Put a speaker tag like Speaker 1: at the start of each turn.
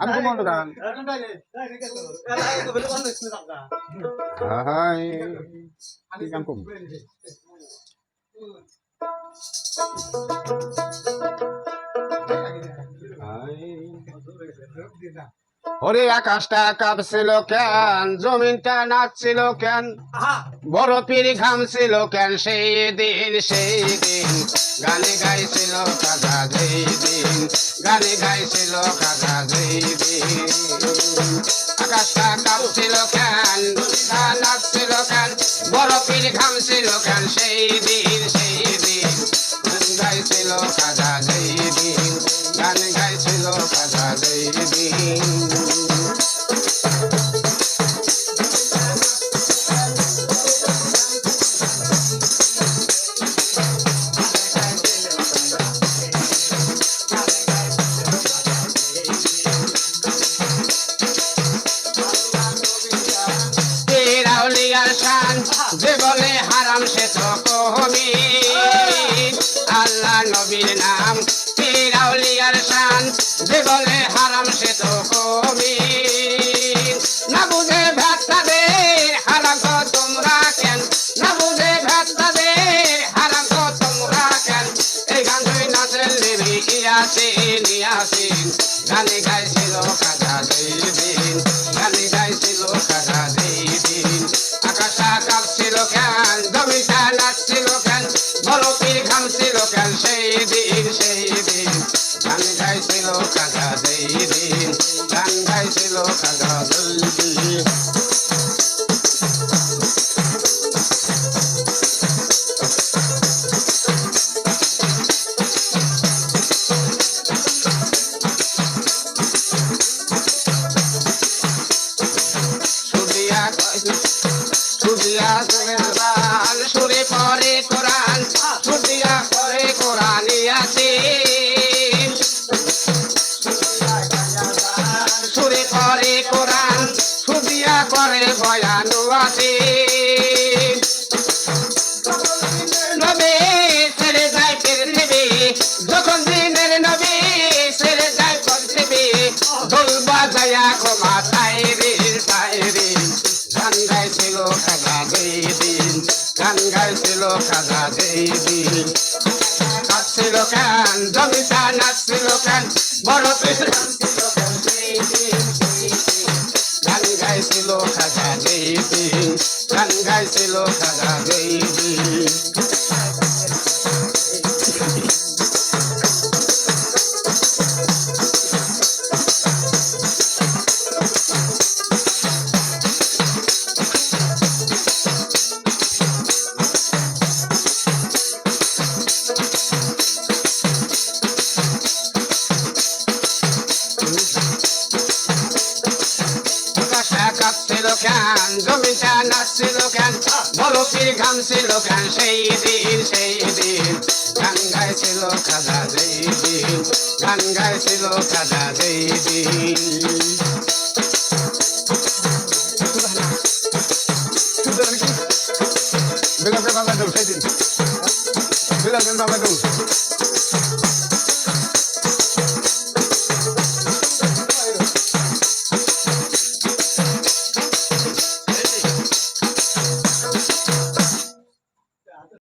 Speaker 1: আমি ঘুমাও দোকান হাই। আমি গান কম হাই। ওরে আকাশটা কাঁপছিল কেন? জমিনটা নাচছিল কেন? বড় পিড়ি ঘামছিল কেন? সেই দিন সেই দিন। গানে গাইছিল কাকা যেই দিন। গানে গাইছিল কাকা যেই দিন। আকাশটা কাঁপছিল কেন? নাচছিল কেন? বড় পিড়ি ঘামছিল কেন? সেই দিন। তপবি আল্লাহ নবীর নাম ফিরাউলিয়ার শান, যে না বুঝে ভাত্তাদের হারাক তোমরা কেন? কেন? এই গান ধরে নাচের লেবে ইয়াসিন ইয়াসিন, গানে সেই দিন সেই দিন। গান গাইছিল খাগা সেই দিন গান গাইছিল খাগা সেই দিন সুরিয়া সুরে পরে ভয়ানু আছে নবে ছেড়ে যায় পৃথিবী, যখন দিনের নবী ছেড়ে যায় পৃথিবী ধুলবা জয়া ক্ষমা তাইরে তাইরে গান গাইছিল খাজা দিন গান গাইছিল খাজা দিন কাঁদছিল কান জমিতা নাচছিল কান, বড় পেট গাইছিল খাজা জিপি গান গাইছিল খাজা গান জমিটা নাচছিল গান বলকির গান ছিল গান সেই দিন সেই দিন। গান গাইছিল খাজা যেই দিন। গান গাইছিল খাজা যেই দিন। Bilal bin Babadool.